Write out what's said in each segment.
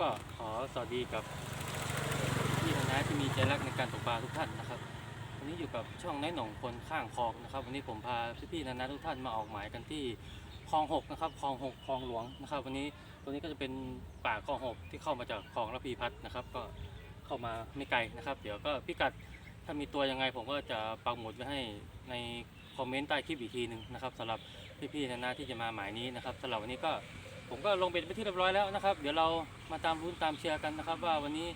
ก็ขอสวัสดีกับพี่นะที่มีใจรักในการตกปลาทุกท่านนะครับ วันนี้อยู่กับช่องนายหนองคนข้างคลองนะครับ วันนี้ผมพาพี่ๆนะทุกท่านมาออกหมายกันที่คลองหกนะครับคลองหกคลองหลวงนะครับ วันนี้ตัวนี้ก็จะเป็นป่าคลองหกที่เข้ามาจากคลองระพีพัฒน์นะครับ ก็เข้ามาไม่ไกลนะครับ เดี๋ยวก็พิกัดถ้ามีตัวยังไงผมก็จะปักหมุดไว้ให้ในคอมเมนต์ใต้คลิปอีกทีหนึ่งนะครับสำหรับพี่ๆนะที่จะมาหมายนี้นะครับสำหรับวันนี้ก็ ผมก็ลงเบ็ดไปที่เรียบร้อยแล้วนะครับ เดี๋ยวเรามาตามรุ้นตามเชียร์กันนะครับ ว่าวันนี้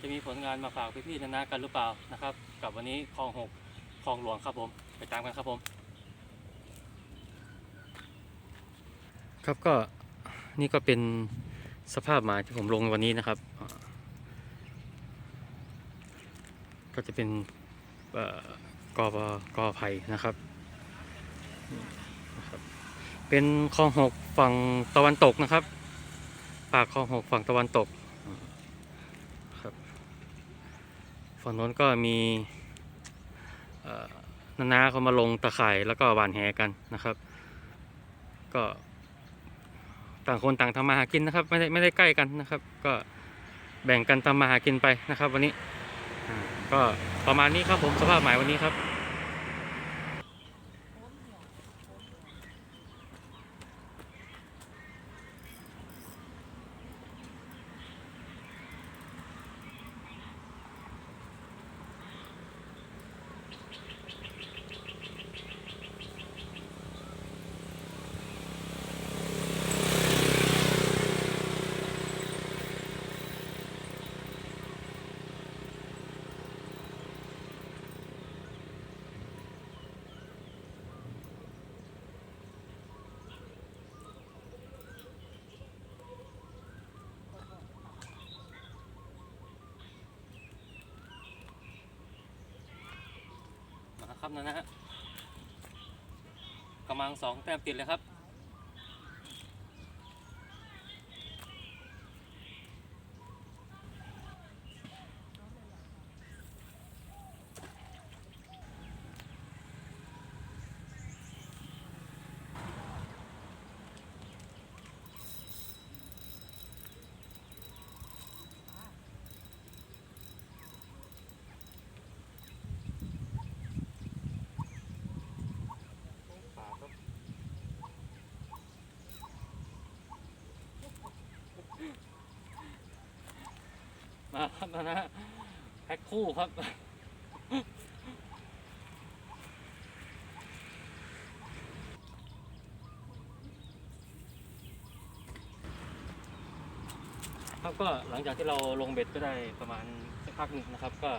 จะมีผลงานมาฝากพี่ๆนานากันหรือเปล่านะครับ กับวันนี้คลองหกคลองหลวงครับผมไปตามกันครับผม ครับก็นี่ก็เป็นสภาพหมาที่ผมลงวันนี้นะครับ ก็จะเป็นกอบกอไผ่นะครับ เป็นคลองหกฝั่งตะวันตกนะครับ ปากคลองหกฝั่งตะวันตกครับฝั่งโน้นก็มีเอ่อนานาเขามาลงตะข่ายแล้วก็หวานแหกันนะครับ ก็ต่างคนต่างทำมาหากินนะครับ ไม่ได้ไม่ได้ใกล้กันนะครับ ก็แบ่งกันทำมาหากินไปนะครับ วันนี้ก็ประมาณนี้ครับผมสภาพหมายวันนี้ครับ นะนะฮะกำลังสองแต้มติดเลยครับ ครับนะนะแพ็คคู่ครับครับก็หลังจากที่เราลงเบ็ดก็ได้ประมาณสักพักหนึ่งนะครับ ก็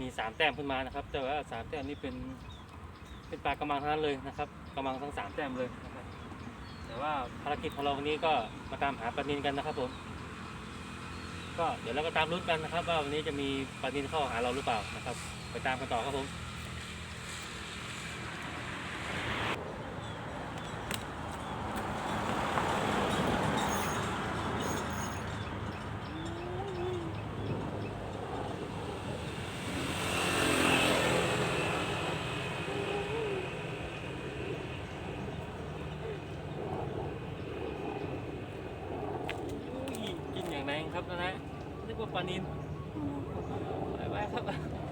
มีสามแต้มขึ้นมานะครับ แต่ว่าสามแต้มนี้เป็นเป็นปลากระมังทั้งนั้นเลยนะครับกระมังทั้งสามแต้มเลยนะครับแต่ว่าภารกิจของเราวันนี้ก็มาตามหาปลานินกันนะครับผม ก็เดี๋ยวเราก็ตามรุ้นกันนะครับ ว่าวันนี้จะมีปลานินเข้าหาเราหรือเปล่านะครับ ไปตามกันต่อครับผม อุ้ยกินอย่างแรงครับนะนะนึก ว่าปลานินไปไปครับ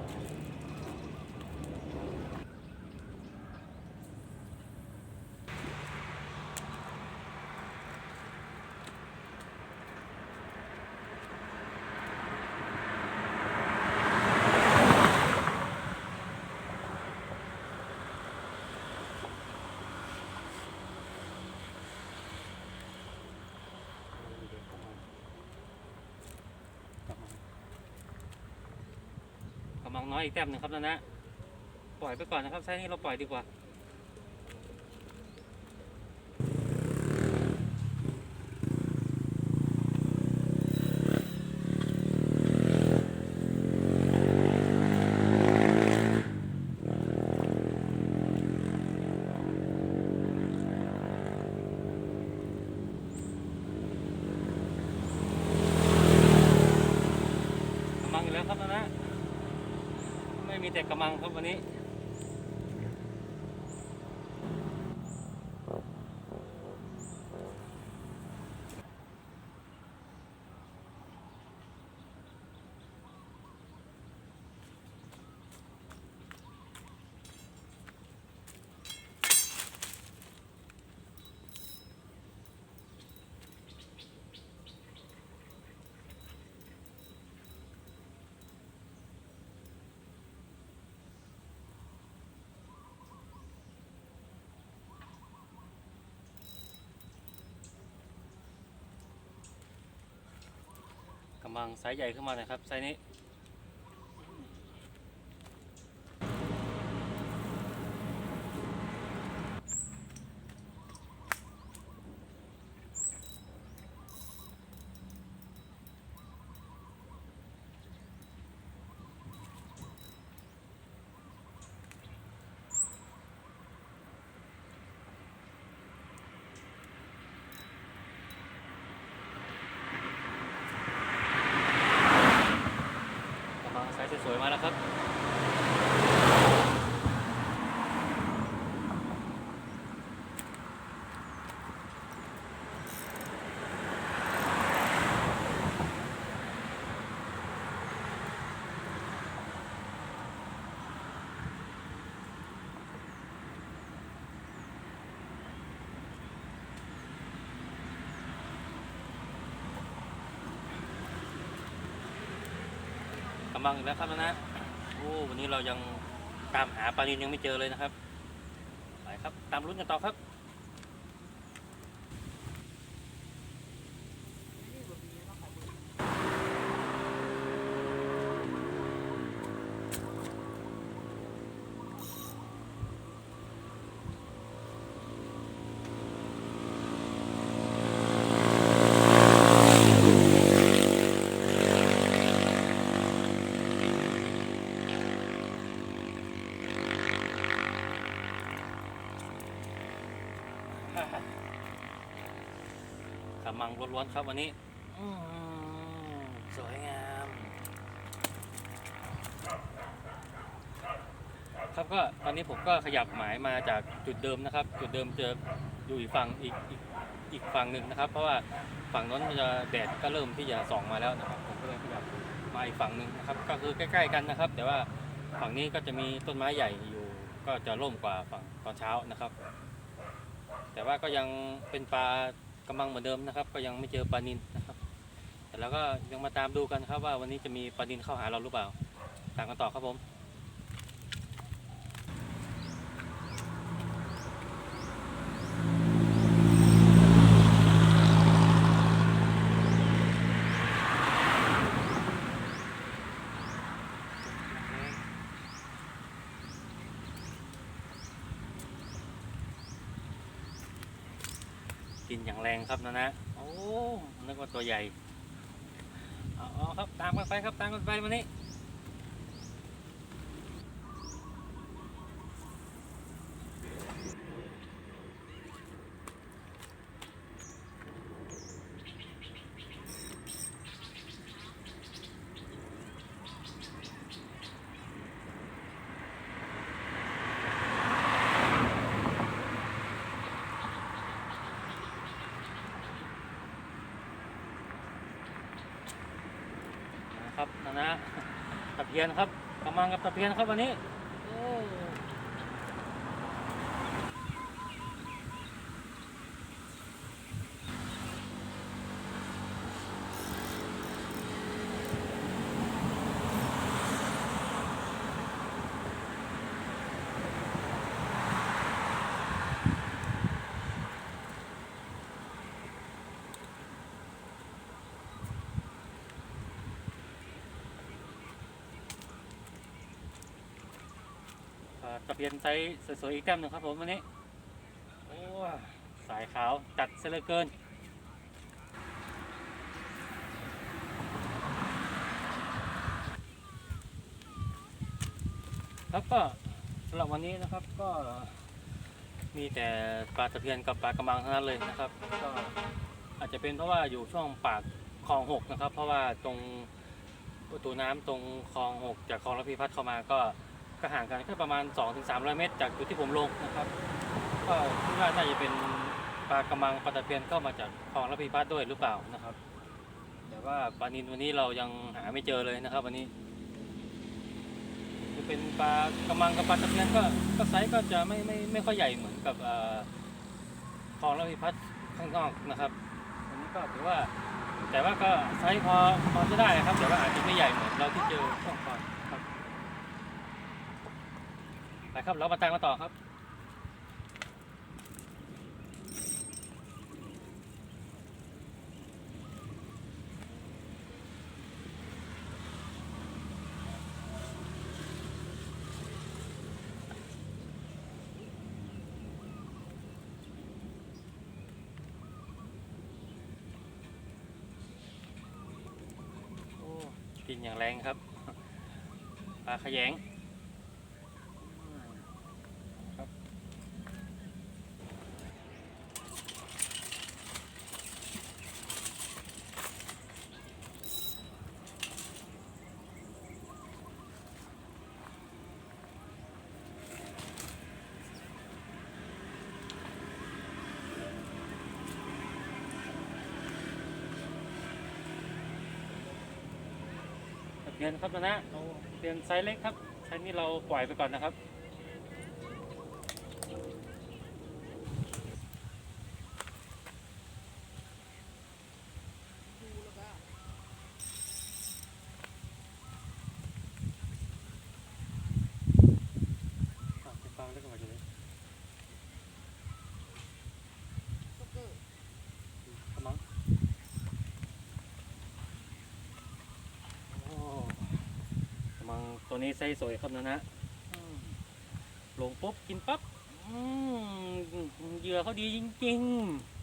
น้องน้อยอีกแต้มหนึ่งครับนะนะ ปล่อยไปก่อนนะครับไซส์นี้เราปล่อยดีกว่า กำลังอยู่แล้วครับนะนะ ไม่มี แต่กำลังครับวันนี้ำลังไซส์ใหญ่ขึ้นมาหน่อยครับไซส์นี้ สายสวยๆมาแล้วครับำบังอีกแล้วครับนะนะโอ้วันนี้เรายังตามหาปลานินยังไม่เจอเลยนะครับ ไปครับ ตามลุ้นกันต่อครับ กำลังล้วนๆครับวันนี้สวยงาม ครับก็ตอนนี้ผมก็ขยับหมายมาจากจุดเดิมนะครับ จุดเดิมจะอยู่อีกฝั่งอีกอีกอีกฝั่งหนึ่งนะครับ เพราะว่าฝั่งนั้นมันจะแดดก็เริ่มที่จะส่องมาแล้วนะครับผมก็เลยขยับมาอีกฝั่งหนึ่งนะครับ ก็คือใกล้ ๆ กันนะครับ แต่ว่าฝั่งนี้ก็จะมีต้นไม้ใหญ่อยู่ ก็จะร่มกว่าฝั่งตอนเช้านะครับ แต่ว่าก็ยังเป็นปลา กำลังเหมือนเดิมนะครับ ก็ยังไม่เจอปลานินนะครับ แต่เราก็ยังมาตามดูกันครับว่าวันนี้จะมีปลานินเข้าหาเราหรือเปล่าตามกันต่อครับผม กินอย่างแรงครับนะนะ โอ้ นึกว่าตัวใหญ่ เอาเอาครับ ตามกันไปครับ ตามกันไปวันนี้ นะครับนะนะตะเพียนครับกำลังกับตะเพียนครับวันนี้ โอ้เอ่อตะเพียนไซส์สวยๆอีกแต้มหนึ่งครับผมวันนี้โอ้สายขาวจัดเสียเลือเกินครับก็สำหรับวันนี้นะครับก็มีแต่ปลาตะเพียนกับปลากระมังเท่านั้นเลยนะครับ ก็อาจจะเป็นเพราะว่าอยู่ช่วงปากคลองหกนะครับ เพราะว่าตรงประตูน้ำตรงคลองหกจากคลองระพีพัฒน์เข้ามาก็ ก็ห่างกันแค่ประมาณ 2-300 เมตร จากจุดที่ผมลงนะครับ ก็คิดว่าน่าจะเป็นปลากระมังปลาตะเพียนเข้ามาจากคลองระพีพัฒน์ด้วยหรือเปล่านะครับ แต่ว่าปลานินวันนี้เรายังหาไม่เจอเลยนะครับ วันนี้จะเป็นปลากระมังกับปลาตะเพียนก็ก็ไซส์ก็จะไม่ไม่ไม่ค่อยใหญ่เหมือนกับคลองระพีพัฒน์ข้างนอกนะครับอันนี้ก็ถือว่า แต่ว่าก็ไซส์พอพอจะได้ครับแต่ว่าอาจจะไม่ใหญ่เหมือนเราที่เจอช่วงก่อน นะครับ เรามาตามกันต่อครับกินอย่างแรงครับ ปลาขยง เปลี่ยนครับนะนะเราเปลี่ยนไซส์เล็กครับไซส์นี้เราปล่อยไปก่อนนะครับ ดูแล้วก็ อะไปฟังแล้วก็มาดูเลย ก็เกิด กระมังโอ้กระมังตัว นี้ไซส์สวยครับนะนะลงปุ๊บกินปั๊บเหยื่อเขาดีจริง ๆ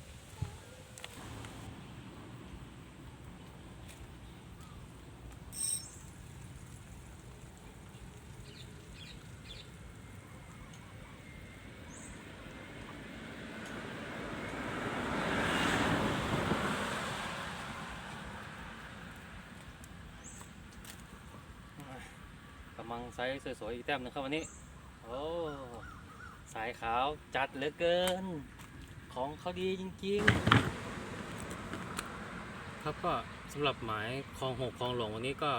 กำลังไซส์สวยๆอีกแต้มหนึงครับวันนี้ โอ้สายขาวจัดเหลือเกิน ของเขาดีจริงๆ ครับก็สำหรับหมายคลองหกคลองหลวงวันนี้ก็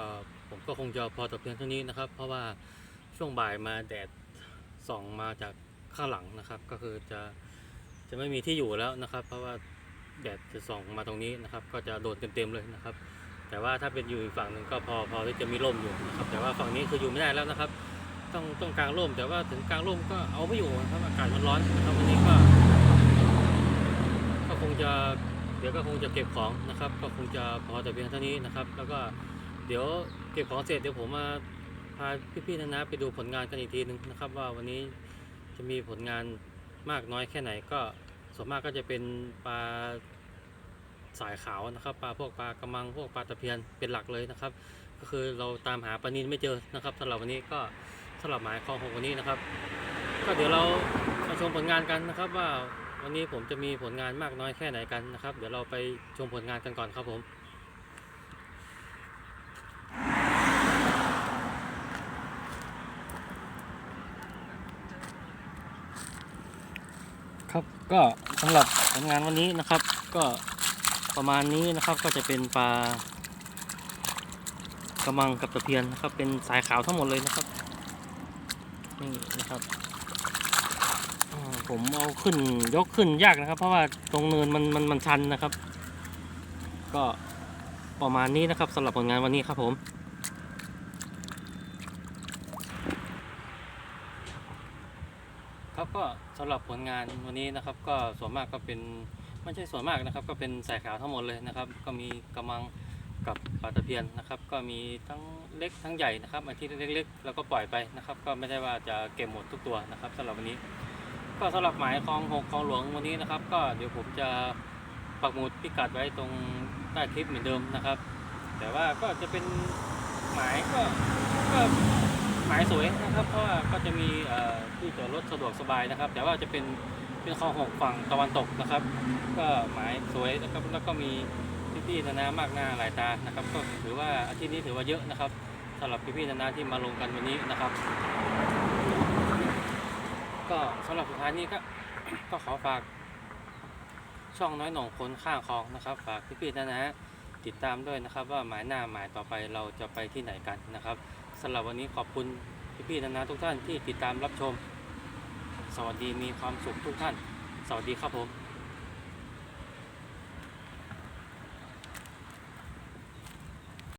ผมก็คงจะพอแต่เพียงเท่านี้นะครับ เพราะว่าช่วงบ่ายมาแดดส่องมาจากข้างหลังนะครับ ก็คือจะจะไม่มีที่อยู่แล้วนะครับ เพราะว่าแดดจะส่องมาตรงนี้นะครับ ก็จะโดนเต็มๆเลยนะครับ แต่ว่าถ้าเป็นอยู่อีกฝั่งหนึ่งก็พอพอที่จะมีร่มอยู่นะครับแต่ว่าฝั่งนี้คืออยู่ไม่ได้แล้วนะครับ ต้องต้องกางร่ม แต่ว่าถึงกางร่มก็เอาไม่อยู่นะครับอากาศมันร้อนนะครับวันนี้ก็ก็คงจะเดี๋ยวก็คงจะเก็บของนะครับ ก็คงจะพอแต่เพียงเท่านี้นะครับ แล้วก็เดี๋ยวเก็บของเสร็จเดี๋ยวผมมาพาพี่ๆนะนะไปดูผลงานกันอีกทีนึงนะครับ ว่าวันนี้จะมีผลงานมากน้อยแค่ไหนก็ส่วนมากก็จะเป็นปลา สายขาวนะครับปลาพวกปลากระมังพวกปลาตะเพียนเป็นหลักเลยนะครับ ก็คือเราตามหาปลานินไม่เจอนะครับสำหรับวันนี้ก็สำหรับหมายคลองหกวันนี้นะครับ ก็เดี๋ยวเรามาชมผลงานกันนะครับ ว่าวันนี้ผมจะมีผลงานมากน้อยแค่ไหนกันนะครับ เดี๋ยวเราไปชมผลงานกันก่อนครับผมครับก็สำหรับผลงานวันนี้นะครับ ก็ ประมาณนี้นะครับก็จะเป็นปลากระมังกับตะเพียนนะครับ เป็นสายขาวทั้งหมดเลยนะครับนี่นะครับผมเอาขึ้นยกขึ้นยากนะครับ เพราะว่าตรงเนินมันมันมันชันนะครับ ก็ประมาณนี้นะครับสำหรับผลงานวันนี้ครับผมครับก็สำหรับผลงานวันนี้นะครับ ก็ส่วนมากก็เป็น ไม่ใช่ส่วนมากนะครับ ก็เป็นสายขาวทั้งหมดเลยนะครับ ก็มีกระมังกับปลาตะเพียนนะครับ ก็มีทั้งเล็กทั้งใหญ่นะครับอันที่เล็กๆแล้วก็ปล่อยไปนะครับ ก็ไม่ใช่ว่าจะเก็บหมดทุกตัวนะครับสำหรับวันนี้ ก็สำหรับหมายคลองหกคลองหลวงวันนี้นะครับ ก็เดี๋ยวผมจะปักหมุดพิกัดไว้ตรงใต้คลิปเหมือนเดิมนะครับ แต่ว่าก็จะเป็นหมายก็ก็หมายสวยนะครับ เพราะว่าก็จะมีที่จอดรถสะดวกสบายนะครับ แต่ว่าจะเป็น เป็นคลองหกฝั่งตะวันตกนะครับ ก็หมายสวยนะครับแล้วก็มีพี่ๆนานามากหน้าหลายตานะครับ ก็ถือว่าอาทิตย์นี้ถือว่าเยอะนะครับสำหรับพี่ๆนานาที่มาลงกันวันนี้นะครับ ก็สำหรับสุดท้ายนี้ก็ก็ขอฝากช่องน้อยหน่องคนข้างคลองนะครับ ฝากพี่ๆนานาติดตามด้วยนะครับ ว่าหมายหน้าหมายต่อไปเราจะไปที่ไหนกันนะครับสำหรับวันนี้ขอบคุณพี่ๆนานาทุกท่านที่ติดตามรับชม สวัสดีมีความสุขทุกท่าน สวัสดีครับผม